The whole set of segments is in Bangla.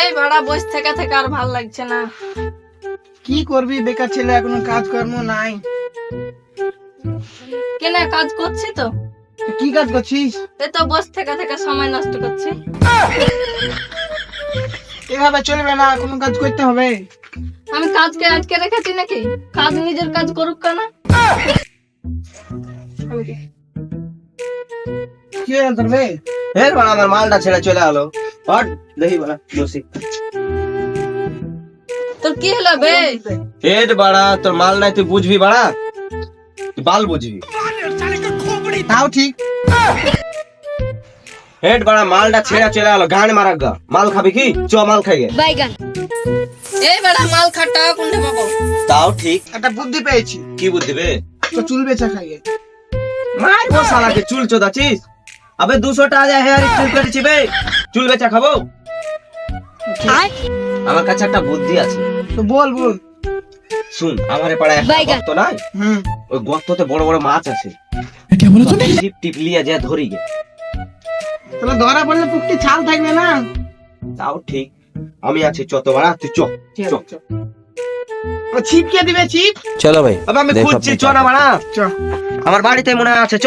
এই ভাড়া বসে থেকে থেকে আর ভালো লাগছে না। কি করবি বেকার ছেলে এখনও কাজকর্ম নাই। কেনে কাজ করছি তো? কি কাজ করছিস? এই তো বসে থেকে থেকে সময় নষ্ট করছি। এভাবে চলবে না কোনো কাজ করতে হবে। আমি কাজকে আটকে রেখেছি নাকি? কাজ নিজের কাজ করুক কেন? কি হলো তোর বে এর আমার মালটা ছেড়ে চলে আলো। হট দেখি বাড়া বসি তোর কি হলো বে? হেড বাড়া তোর মাল নাই তুই বুঝবি বাড়া? তুই বাল বুঝবি। তাও ঠিক। হেড বাড়া মালটা ছেড়ে চলে আলো গান মারা গা। মাল খাবি কি? চ মাল খাই গে। এই বেড়া মাল খাটা কোনটা পাবো? তাও ঠিক। একটা বুদ্ধি পেয়েছি। কি বুদ্ধি বে? তো চুল বেচা খাইয়ে মার বো শালাকে চুল চোদাছিস আবে দুশো টাকা হেয়ার হ্যাঁ, চুল কেটেছি বে। চুল বেচা খাব? আমার কাছে একটা বুদ্ধি আছে। বল বল। শুন আমার পাড়ায় একটা গর্ত নাই? ওই গর্ততে বড় বড় মাছ আছে। টিপ টিপ লিয়া যা ধরি গে। তাহলে ধরা পড়লে পুকটি ছাল থাকবে না? তাও ঠিক। আমি আছি চত বাড়া তুই চ চ। ছিপকে দিবে ছিপ? চলো ভাই আমি খুঁজছি চ না বাড়া। আমার বাড়িতে মনে আছে চ।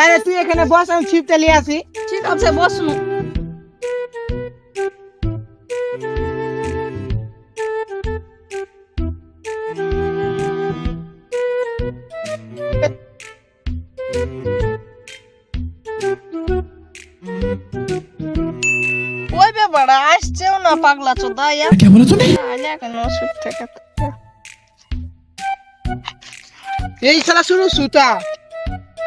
তাহলে তুই এখানে বস আমি ছিপটা নিয়ে আসি। ঠিক আছে বসুন। ওই ব্যাপারা আসছেও না পাগলা চোদা আলে কেন ওষুধ থেকে এই শালা শুরু সুতা।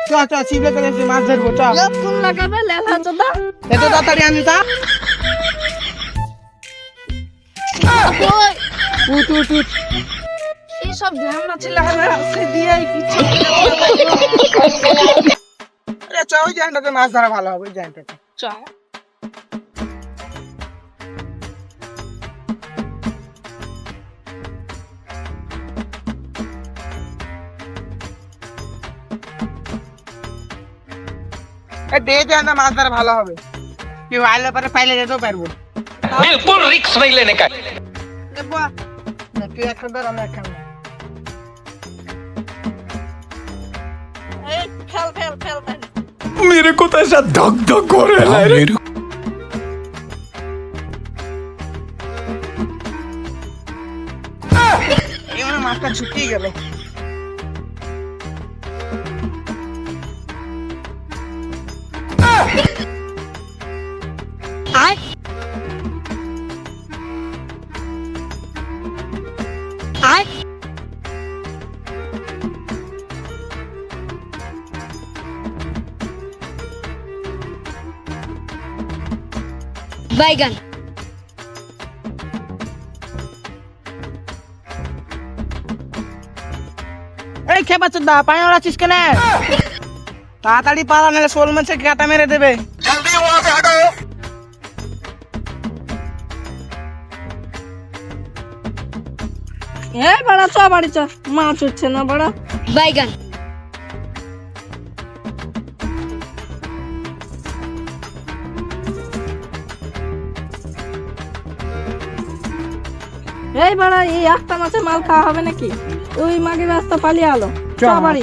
চ চ ছিপে করে এসে মাছ ধরবো চ কোন লাগাবে লেলা চোদা এত তাড়াতাড়ি আনি তা উঠ উঠ উঠ। এইসব ধ্যান ছিল কিছু চ ওই জায়গাটাতে মাছ ধরা ভালো হবে ওই চায় এ দে জায়গাটা মাছ ধরা ভালো হবে কেউ আইলে পরে পাইলে যেতেও পারবো बिल्कुल रिक्स नहीं लेने का দেবো না, তুই একটা ধর আমি একটা ধর। এই ফেল ফেল ফেল ফেল मेरे को तो ऐसा धक धक हो रहा है मेरे এবার মাছটা ছুটিয়ে গেল আর আর বাইগান এই খেয়ে বাচ্চা দা পায়ে ওরা চিস কেন? তাড়াতাড়ি পালা নাহলে শোল মাছে কাটা মেরে দেবে। এ বড়া চ বাড়ি চ মাছ উঠছে না বড়া। বাইগান। এই বাড়া এই একটা মাছে মাল খাওয়া হবে নাকি? ওই মাগের রাস্তা পালিয়ে আলো। চ বাড়ি।